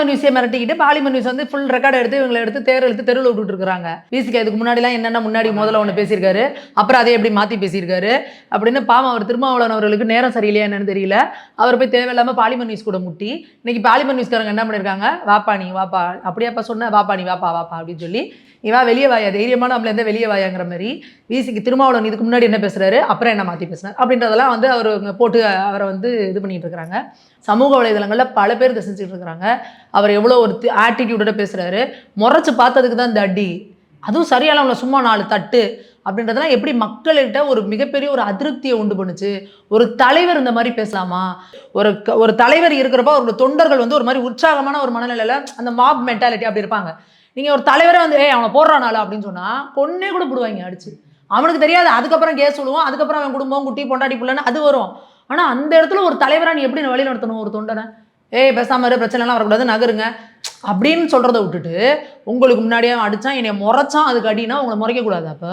Polymer நியூஸே மிரட்டிக்கிட்டு Polimer news வந்து ஃபுல் ரெக்கார்ட் எடுத்து இவங்களை எடுத்து தேர் எடுத்து தெருவில் விட்டுட்டு இருக்காங்க. விசிக்கு அதுக்கு முன்னாடிலாம் என்னென்ன முன்னாடி முதல்ல ஒன்று பேசியிருக்காரு அப்புறம் அதை எப்படி மாற்றி பேசியிருக்காரு அப்படின்னு பாவம் அவர் திருமாவளவன் அவர்களுக்கு நேரம் சரியில்லையா என்னன்னு தெரியல. அவர் போய் தேவையில்லாமல் பாலிமர் நியூஸ் கூட முட்டி. இன்னைக்கு பாலிமர் நியூஸ்காரங்க என்ன பண்ணியிருக்காங்க வாப்பா நீ வாப்பா அப்படியாப்பா சொன்ன வாப்பா நீ வாப்பா வாப்பா அப்படின்னு சொல்லி இவா வெளியே வாயா தைரியமான நம்மள எந்த வெளியே வாயாங்கிற மாதிரி விசிக்கு திருமாவளவன் இதுக்கு முன்னாடி என்ன பேசுறாரு? அப்புறம் என்ன மாற்றி பேசுனார்? அப்படின்றதெல்லாம் வந்து அவர் போட்டு அவரை வந்து இது பண்ணிட்டு இருக்கிறாங்க சமூக வலைதளங்களில் பல பேர் இதை செஞ்சுட்டு இருக்கிறாங்க அவர் எவ்வளோ ஒரு ஆட்டிடியூடோட பேசுகிறாரு முறைச்சு பார்த்ததுக்கு தான் இந்த அடி. அதுவும் சரியானவங்கள சும்மா நாலு தட்டு அப்படின்றதெல்லாம் எப்படி மக்கள்கிட்ட ஒரு மிகப்பெரிய ஒரு அதிருப்தியை உண்டு பண்ணுச்சு? ஒரு தலைவர் இந்த மாதிரி பேசலாமா? ஒரு க- ஒரு தலைவர் இருக்கிறப்ப ஒரு தொண்டர்கள் வந்து ஒரு மாதிரி உற்சாகமான ஒரு மனநிலையில் அந்த மாப் மென்டாலிட்டி அப்படி இருப்பாங்க. நீங்கள் ஒரு தலைவரே வந்து ஏய் அவனை போடுறானால அப்படின்னு சொன்னால் பொண்ணே கூட போடுவாங்க அடிச்சு. அவனுக்கு தெரியாது. அதுக்கப்புறம் கேஸ் சொல்லுவோம் அதுக்கப்புறம் அவன் குடும்பம் குட்டி பொண்டாட்டி பிள்ளைன்னு அது வரும். ஆனால் அந்த இடத்துல ஒரு தலைவராக நீ எப்படி வழி நடத்தணும்? ஒரு தொண்டனை? ஏய் பேசாமல் இரு பிரச்சனைலாம் வரக்கூடாது நகருங்க. அப்படின்னு சொல்கிறத விட்டுட்டு உங்களுக்கு முன்னாடியே அடித்தான் என்னை முறைச்சான் அதுக்கு அடினா உங்களை முறைக்கக்கூடாது அப்போ.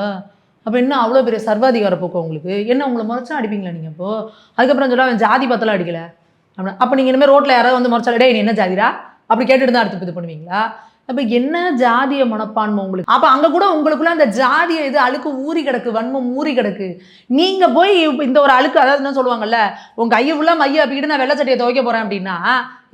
அப்போ என்ன அவ்வளோ பெரிய சர்வாதிகார போக்கு உங்களுக்கு? என்ன உங்களை முறைச்சா அடிப்பீங்களா நீங்கள் இப்போது அதுக்கப்புறம் சொல்ல அவன் ஜாதி பத்தலாம் அடிக்கலை. அப்படி அப்போ நீங்கள் இனிமேல் ரோட்டில் யாராவது வந்து முறைச்சா டேய் நீ என்ன ஜாதிடா? அப்படி கேட்டுட்டு தான் அடுத்து இது பண்ணுவீங்களா? அப்போ என்ன ஜாதிய மனப்பான்மை உங்களுக்கு? அப்போ அங்கே கூட உங்களுக்குள்ள அந்த ஜாதிய இது அழுக்கு ஊறி கிடக்கு வன்மம் ஊறி கிடக்கு. நீங்கள் போய் இந்த ஒரு அழுக்கு அதாவது என்ன சொல்லுவாங்கல்ல உங்கள் கையை ஃபுல்லாக மைய அப்படிக்கிட்டு நான் வெள்ளை சட்டையை துவைக்க போகிறேன் அப்படின்னா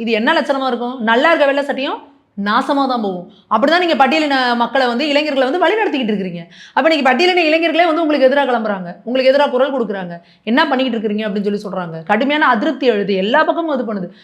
இது என்ன லட்சணமாக இருக்கும்? நல்லா இருக்க வெள்ளை சட்டையும் நாசமாக தான் போகும். அப்படிதான் நீங்கள் பட்டியலின மக்களை வந்து இளைஞர்களை வந்து வழி நடத்திக்கிட்டு இருக்கிறீங்க. அப்போ நீங்கள் பட்டியலின இளைஞர்களே வந்து உங்களுக்கு எதிராக கிளம்புறாங்க. உங்களுக்கு எதிராக குரல் கொடுக்குறாங்க. என்ன பண்ணிக்கிட்டு இருக்கிறீங்க அப்படின்னு சொல்லி சொல்கிறாங்க கடுமையான அதிருப்தி எழுது. எல்லா பக்கமும் இது பண்ணுது.